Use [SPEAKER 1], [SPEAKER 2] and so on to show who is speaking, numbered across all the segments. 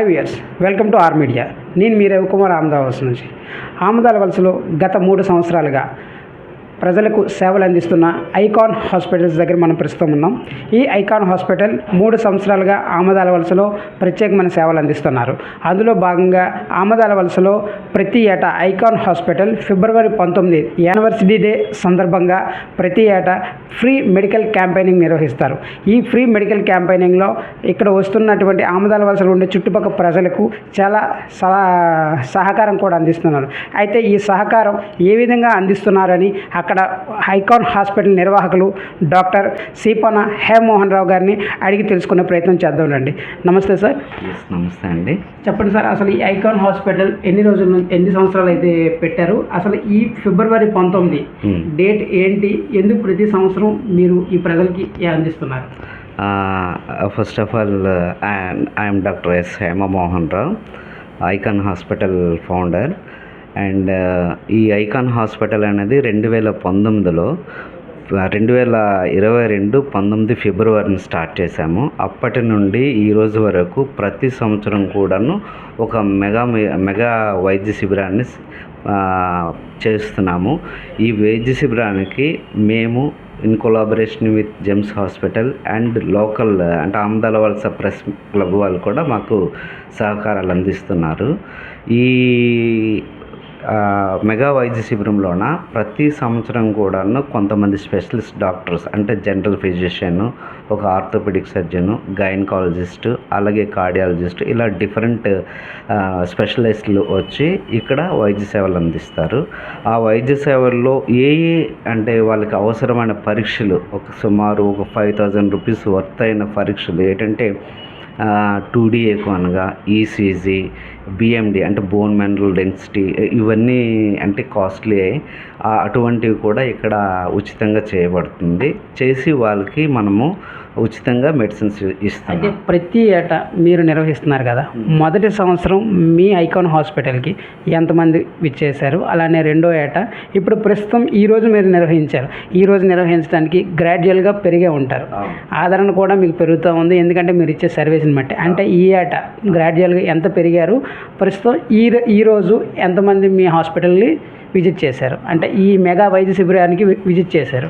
[SPEAKER 1] Hi viewers welcome to R media నేను మీ రవికుమార్ ఆమదావాస్ నుంచి. ఆమదాల వలసలో గత మూడు సంవత్సరాలుగా ప్రజలకు సేవలు అందిస్తున్న ఐకాన్ హాస్పిటల్స్ దగ్గర మనం ప్రస్తుతం ఉన్నాం. ఈ ఐకాన్ హాస్పిటల్ మూడు సంవత్సరాలుగా ఆమదాల వలసలో ప్రత్యేకమైన సేవలు అందిస్తున్నారు. అందులో భాగంగా ఆమదాల వలసలో ప్రతి ఏటా ఐకాన్ హాస్పిటల్ ఫిబ్రవరి పంతొమ్మిది యానివర్సిటీ డే సందర్భంగా ప్రతి ఏటా ఫ్రీ మెడికల్ క్యాంపెయినింగ్ నిర్వహిస్తారు. ఈ ఫ్రీ మెడికల్ క్యాంపెయినింగ్లో ఇక్కడ వస్తున్నటువంటి ఆమదాల వలసలో ఉండే చుట్టుపక్కల ప్రజలకు చాలా సహకారం కూడా అందిస్తున్నారు. అయితే ఈ సహకారం ఏ విధంగా అందిస్తున్నారని అక్కడ ఐకాన్ హాస్పిటల్ నిర్వాహకులు డాక్టర్ సీపన హేమోహన్ రావు గారిని అడిగి తెలుసుకునే ప్రయత్నం చేద్దామండి నమస్తే సార్.
[SPEAKER 2] నమస్తే అండి.
[SPEAKER 1] చెప్పండి సార్ అసలు ఈ ఐకాన్ హాస్పిటల్ ఎన్ని రోజుల నుంచి ఎన్ని సంవత్సరాలు అయితే పెట్టారు? అసలు ఈ ఫిబ్రవరి పంతొమ్మిది
[SPEAKER 2] Hmm.
[SPEAKER 1] డేట్ ఏంటి? ఎందుకు ప్రతి సంవత్సరం మీరు ఈ ప్రజలకి అందిస్తున్నారు?
[SPEAKER 2] First of all I'm doctor S Hemamohan Rao icon hospital founder and ఈ ఐకాన్ హాస్పిటల్ అనేది రెండు వేల పంతొమ్మిదిలో రెండు వేల ఇరవై రెండు పంతొమ్మిది ఫిబ్రవరిని స్టార్ట్ చేశాము. అప్పటి నుండి ఈ రోజు వరకు ప్రతి సంవత్సరం కూడాను ఒక మెగా మెగా వైద్య శిబిరాన్ని చేస్తున్నాము. ఈ వైద్య శిబిరానికి మేము in collaboration with Gems hospital and local అంటే ఆమదాల వలస ప్రెస్ క్లబ్ వాళ్ళు కూడా మాకు సహకారాలు అందిస్తున్నారు. ఈ మెగా వైద్య శిబిరంలోన? ప్రతి సంవత్సరం కూడాను కొంతమంది స్పెషలిస్ట్ డాక్టర్స్ అంటే జనరల్ ఫిజిషియన్ ఒక ఆర్థోపెడిక్ సర్జన్ గైనకాలజిస్ట్ అలాగే కార్డియాలజిస్ట్ ఇలా డిఫరెంట్ స్పెషలిస్టులు వచ్చి ఇక్కడ వైద్య సేవలు అందిస్తారు. ఆ వైద్య సేవల్లో ఏ ఏ అంటే వాళ్ళకి అవసరమైన పరీక్షలు ఒక సుమారు ఒక ఫైవ్ థౌజండ్ రూపీస్ వర్త్ అయిన పరీక్షలు ఏంటంటే టూ డీ అనగా ఈసీజీ బిఎండి అంటే బోన్ మినరల్ డెన్సిటీ ఇవన్నీ అంటే కాస్ట్లీ అటువంటివి కూడా ఇక్కడ ఉచితంగా చేయబడుతుంది. చేసి వాళ్ళకి మనము ఉచితంగా మెడిసిన్స్
[SPEAKER 1] అయితే
[SPEAKER 2] ఇస్తాం
[SPEAKER 1] ప్రతి ఏటా మీరు నిర్వహిస్తున్నారు కదా మొదటి సంవత్సరం మీ ఐకాన్ హాస్పిటల్కి ఎంతమంది విచ్చేశారు? అలానే రెండో ఏటా ఇప్పుడు ప్రస్తుతం ఈ రోజు మీరు నిర్వహించారు. ఈ రోజు నిర్వహించడానికి గ్రాడ్యువల్గా పెరిగే ఉంటారు. ఆదరణ కూడా మీకు పెరుగుతూ ఉంది. ఎందుకంటే మీరు ఇచ్చే సర్వీస్ని బట్టి. అంటే ఈ ఏటా గ్రాడ్యువల్గా ఎంత పెరిగారు? ప్రస్తుతం ఈ రో- ఈ రోజు ఎంతమంది మీ హాస్పిటల్ని విజిట్ చేశారు? అంటే ఈ మెగా వైద్య శిబిరానికి విజిట్ చేశారు.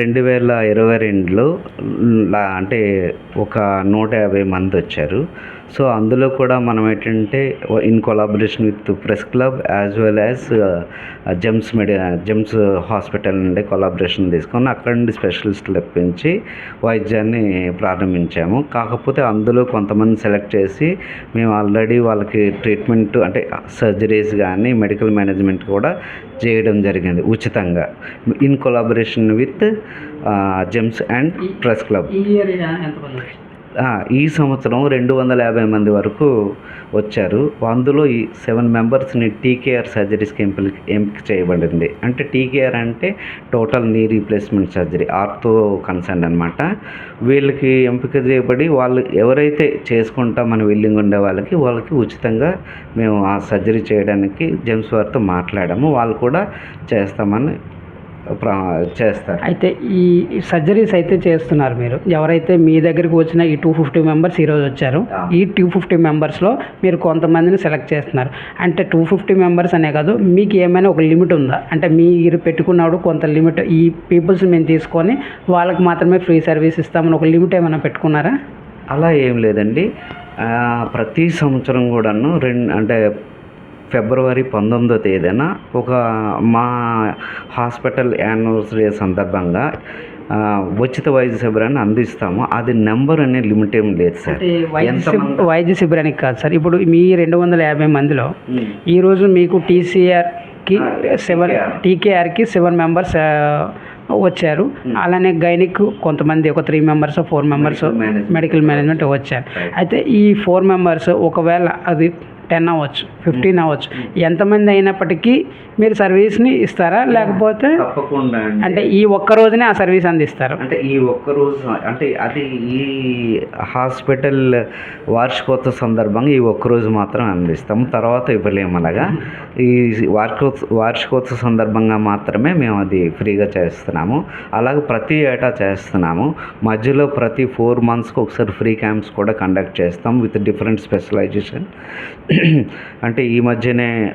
[SPEAKER 2] రెండు వేల ఇరవై రెండులో అంటే ఒక నూట యాభై మంది వచ్చారు. సో అందులో కూడా మనం ఏంటంటే in collaboration with press club as well as Gems medi Gems hospital నుండి కొలాబరేషన్ తీసుకొని అక్కడ నుండి స్పెషలిస్టులు తెప్పించి వైద్యాన్ని ప్రారంభించాము. కాకపోతే అందులో కొంతమంది సెలెక్ట్ చేసి మేము ఆల్రెడీ వాళ్ళకి ట్రీట్మెంట్ అంటే సర్జరీస్ కానీ మెడికల్ మేనేజ్మెంట్ కూడా చేయడం జరిగింది ఉచితంగా. In collaboration with Gems and press club
[SPEAKER 1] ఈ
[SPEAKER 2] సంవత్సరం రెండు వందల యాభై మంది వరకు వచ్చారు. అందులో ఈ సెవెన్ మెంబర్స్ని టీకేఆర్ సర్జరీస్కి ఎంపిక ఎంపిక చేయబడింది. అంటే టీకేఆర్ అంటే total knee replacement surgery ortho concern అనమాట వీళ్ళకి ఎంపిక చేయబడి వాళ్ళు ఎవరైతే చేసుకుంటామని విల్లింగ్ ఉండే వాళ్ళకి వాళ్ళకి ఉచితంగా మేము ఆ సర్జరీ చేయడానికి జెమ్స్ వారితో మాట్లాడాము. వాళ్ళు కూడా చేస్తామని చేస్తారు.
[SPEAKER 1] అయితే ఈ సర్జరీస్ అయితే చేస్తున్నారు మీరు. ఎవరైతే మీ దగ్గరికి వచ్చిన ఈ టూ ఫిఫ్టీ మెంబర్స్ ఈరోజు వచ్చారు ఈ టూ ఫిఫ్టీ మెంబర్స్లో మీరు కొంతమందిని సెలెక్ట్ చేస్తున్నారు. అంటే టూ ఫిఫ్టీ మెంబర్స్ అనే కాదు మీకు ఏమైనా ఒక లిమిట్ ఉందా? అంటే మీరు పెట్టుకున్నప్పుడు కొంత లిమిట్ ఈ పీపుల్స్ మేము తీసుకొని వాళ్ళకి మాత్రమే ఫ్రీ సర్వీస్ ఇస్తామని ఒక లిమిట్ ఏమైనా పెట్టుకున్నారా?
[SPEAKER 2] అలా ఏం లేదండి. ప్రతి సంవత్సరం కూడాను రెండు అంటే ఫిబ్రవరి పంతొమ్మిదో తేదీన ఒక మా హాస్పిటల్ యానివర్సరీ సందర్భంగా ఉచిత వైద్య శిబిరాన్ని అందిస్తాము. అది నెంబర్ అనే లిమిట్ ఏం లేదు సార్.
[SPEAKER 1] వైద్య శిబిరానికి కాదు సార్. ఇప్పుడు మీ రెండు వందల యాభై మందిలో. ఈరోజు మీకు టీసీఆర్కి సెవెన్ టీకేఆర్కి సెవెన్ మెంబర్స్ వచ్చారు. అలానే గైనిక్ కొంతమంది ఒక three members four members. Medical management వచ్చారు. అయితే ఈ ఫోర్ మెంబర్స్ ఒకవేళ అది టెన్ అవ్వచ్చు ఫిఫ్టీన్ అవ్వచ్చు. ఎంతమంది అయినప్పటికీ మీరు సర్వీస్ని ఇస్తారా? లేకపోతే
[SPEAKER 2] తప్పకుండా.
[SPEAKER 1] అంటే ఈ ఒక్క రోజునే ఆ సర్వీస్ అందిస్తారు?
[SPEAKER 2] అంటే ఈ ఒక్క రోజు అంటే అది ఈ హాస్పిటల్ వార్షికోత్సవ సందర్భంగా ఈ ఒక్క రోజు మాత్రం అందిస్తాం. తర్వాత ఇవ్వలేము అలాగా. ఈ వార్షికోత్సవ వార్షికోత్సవ సందర్భంగా మాత్రమే మేము అది ఫ్రీగా చేస్తున్నాము. అలాగే ప్రతి ఏటా చేస్తున్నాము. మధ్యలో ప్రతి ఫోర్ మంత్స్కి ఒకసారి ఫ్రీ క్యాంప్స్ కూడా కండక్ట్ చేస్తాం విత్ డిఫరెంట్ స్పెషలైజేషన్. అంటే ఈ మధ్యనే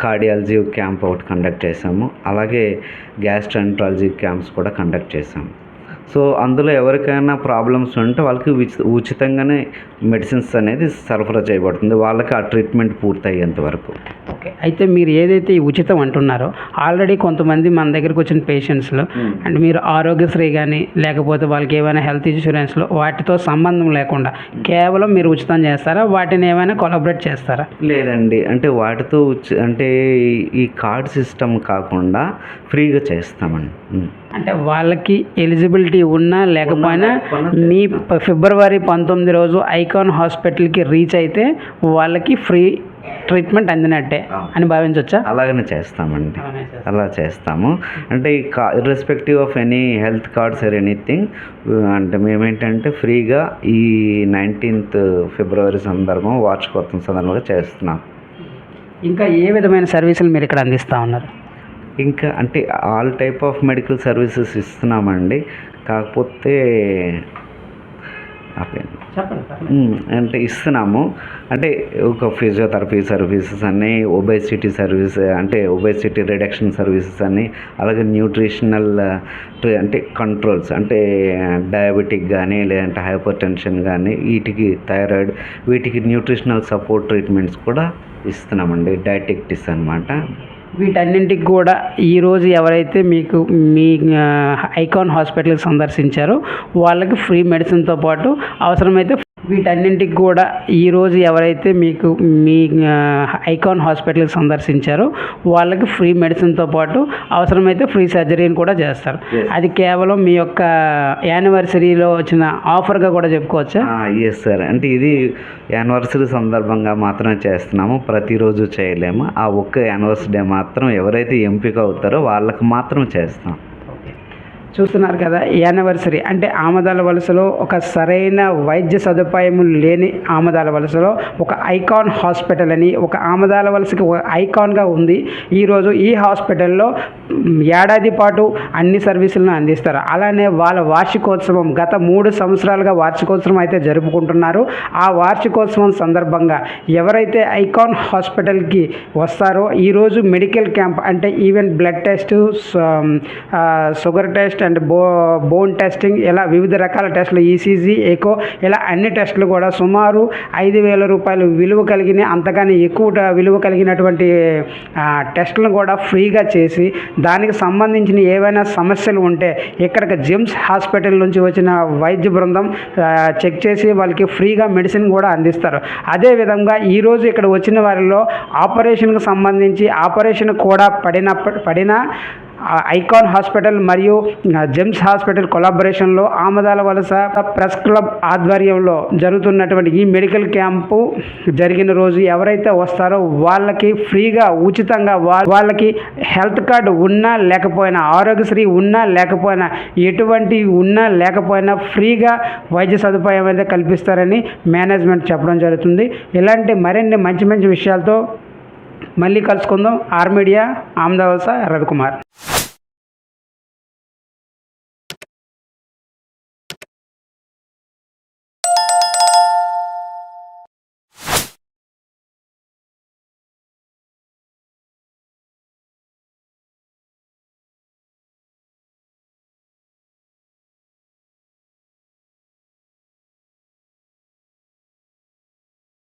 [SPEAKER 2] కార్డియాలజీ క్యాంప్ ఒకటి కండక్ట్ చేసాము అలాగే గ్యాస్ట్రంట్రాలజీ క్యాంప్స్ కూడా కండక్ట్ చేసాము సో అందులో ఎవరికైనా ప్రాబ్లమ్స్ ఉంటే వాళ్ళకి ఉచి- ఉచితంగానే మెడిసిన్స్ అనేది సరఫరా చేయబడుతుంది. వాళ్ళకి ఆ ట్రీట్మెంట్ పూర్తయ్యేంత వరకు.
[SPEAKER 1] ఓకే. అయితే మీరు ఏదైతే ఉచితం అంటున్నారో ఆల్రెడీ కొంతమంది మన దగ్గరికి వచ్చిన పేషెంట్స్లో అండ్ మీరు ఆరోగ్యశ్రీ కానీ లేకపోతే వాళ్ళకి ఏమైనా హెల్త్ ఇన్సూరెన్స్లో వాటితో సంబంధం లేకుండా కేవలం మీరు ఉచితం చేస్తారా? వాటిని ఏమైనా కొలాబరేట్ చేస్తారా?
[SPEAKER 2] లేదండి. అంటే వాటితో ఉచి- అంటే ఈ- కార్డ్ సిస్టమ్ కాకుండా ఫ్రీగా చేస్తామండి.
[SPEAKER 1] అంటే వాళ్ళకి ఎలిజిబిలిటీ ఉన్నా లేకపోయినా మీ ఫిబ్రవరి పంతొమ్మిది రోజు ఐకాన్ హాస్పిటల్కి రీచ్ అయితే వాళ్ళకి ఫ్రీ ట్రీట్మెంట్ అందినట్టే. అని భావించవచ్చా
[SPEAKER 2] అలాగనే చేస్తామండి. అలా చేస్తాము. అంటే ఈ కా irrespective of any health cards or anything అంటే మేమేంటంటే ఫ్రీగా ఈ నైన్టీన్త్ ఫిబ్రవరి సందర్భం వార్షికోత్సవం సందర్భంగా చేస్తున్నాం.
[SPEAKER 1] ఇంకా ఏ విధమైన సర్వీసులు మీరు ఇక్కడ అందిస్తూ ఉన్నారు?
[SPEAKER 2] ఇంకా అంటే all type of medical services ఇస్తున్నామండి. కాకపోతే ఆపేయండి. అంటే ఇస్తున్నాము. అంటే ఒక ఫిజియోథెరపీ సర్వీసెస్ అన్నీ ఒబేసిటీ సర్వీస్ అంటే ఒబేసిటీ రిడక్షన్ సర్వీసెస్ అన్నీ అలాగే న్యూట్రిషనల్ అంటే కంట్రోల్స్ అంటే డయాబెటిక్ కానీ లేదంటే హైపర్ టెన్షన్ కానీ వీటికి థైరాయిడ్ వీటికి న్యూట్రిషనల్ సపోర్ట్ ట్రీట్మెంట్స్ కూడా ఇస్తున్నామండి డయాటిక్టిస్ అనమాట
[SPEAKER 1] వీటన్నింటికి కూడా ఈరోజు ఎవరైతే మీకు మీ ఐకాన్ హాస్పిటల్ సందర్శించారో వాళ్ళకి ఫ్రీ మెడిసిన్తో పాటు అవసరమైతే వీటన్నింటికి కూడా ఈరోజు ఎవరైతే మీకు మీ ఐకాన్ హాస్పిటల్కి సందర్శించారో వాళ్ళకి ఫ్రీ మెడిసిన్తో పాటు అవసరమైతే ఫ్రీ సర్జరీని కూడా చేస్తారు. అది కేవలం మీ యొక్క యానివర్సరీలో వచ్చిన ఆఫర్గా కూడా చెప్పుకోవచ్చా?
[SPEAKER 2] ఎస్ సార్ అంటే ఇది యానివర్సరీ సందర్భంగా మాత్రమే చేస్తున్నాము. ప్రతిరోజు చేయలేము. ఆ ఒక్క యానివర్సరీ డే మాత్రం ఎవరైతే ఎంపిక అవుతారో వాళ్ళకి మాత్రం చేస్తాం.
[SPEAKER 1] చూస్తున్నారు కదా యానివర్సరీ అంటే ఆమదాల వలసలో ఒక సరైన వైద్య సదుపాయం లేని ఆమదాల వలసలో ఒక ఐకాన్ హాస్పిటల్ అని ఒక ఆమదాల వలసకి ఒక ఐకాన్గా ఉంది. ఈరోజు ఈ హాస్పిటల్లో ఏడాది పాటు అన్ని సర్వీసులను అందిస్తారు. అలానే వాళ్ళ వార్షికోత్సవం గత మూడు సంవత్సరాలుగా వార్షికోత్సవం అయితే జరుపుకుంటున్నారు. ఆ వార్షికోత్సవం సందర్భంగా ఎవరైతే ఐకాన్ హాస్పిటల్కి వస్తారో ఈరోజు మెడికల్ క్యాంప్ అంటే even blood test sugar test and bo bone testing ఇలా వివిధ రకాల టెస్టులు ఈసీజీ ఎకో ఇలా అన్ని టెస్టులు కూడా సుమారు ఐదు వేల రూపాయలు విలువ కలిగిన అంతగాని ఎక్కువ విలువ కలిగినటువంటి టెస్టులను కూడా ఫ్రీగా చేసి దానికి సంబంధించిన ఏవైనా సమస్యలు ఉంటే ఇక్కడికి జిమ్స్ హాస్పిటల్ నుంచి వచ్చిన వైద్య బృందం చెక్ చేసి వాళ్ళకి ఫ్రీగా మెడిసిన్ కూడా అందిస్తారు. అదేవిధంగా ఈరోజు ఇక్కడ వచ్చిన వారిలో ఆపరేషన్కి సంబంధించి ఆపరేషన్ కూడా పడినప్ప పడిన ఐకాన్ హాస్పిటల్ మరియు జెమ్స్ హాస్పిటల్ కొలాబరేషన్లో ఆమదాల వలస ప్రెస్ క్లబ్ ఆధ్వర్యంలో జరుగుతున్నటువంటి ఈ మెడికల్ క్యాంపు జరిగిన రోజు ఎవరైతే వస్తారో వాళ్ళకి ఫ్రీగా ఉచితంగా వాళ్ళకి హెల్త్ కార్డు ఉన్నా లేకపోయినా ఆరోగ్యశ్రీ ఉన్నా లేకపోయినా ఎటువంటి ఉన్నా లేకపోయినా ఫ్రీగా వైద్య సదుపాయం అయితే కల్పిస్తారని మేనేజ్మెంట్ చెప్పడం జరుగుతుంది. ఇలాంటి మరిన్ని మంచి మంచి విషయాలతో మళ్ళీ కలుసుకుందాం. ఆర్మీడియా ఆమదావలస రవికుమార్.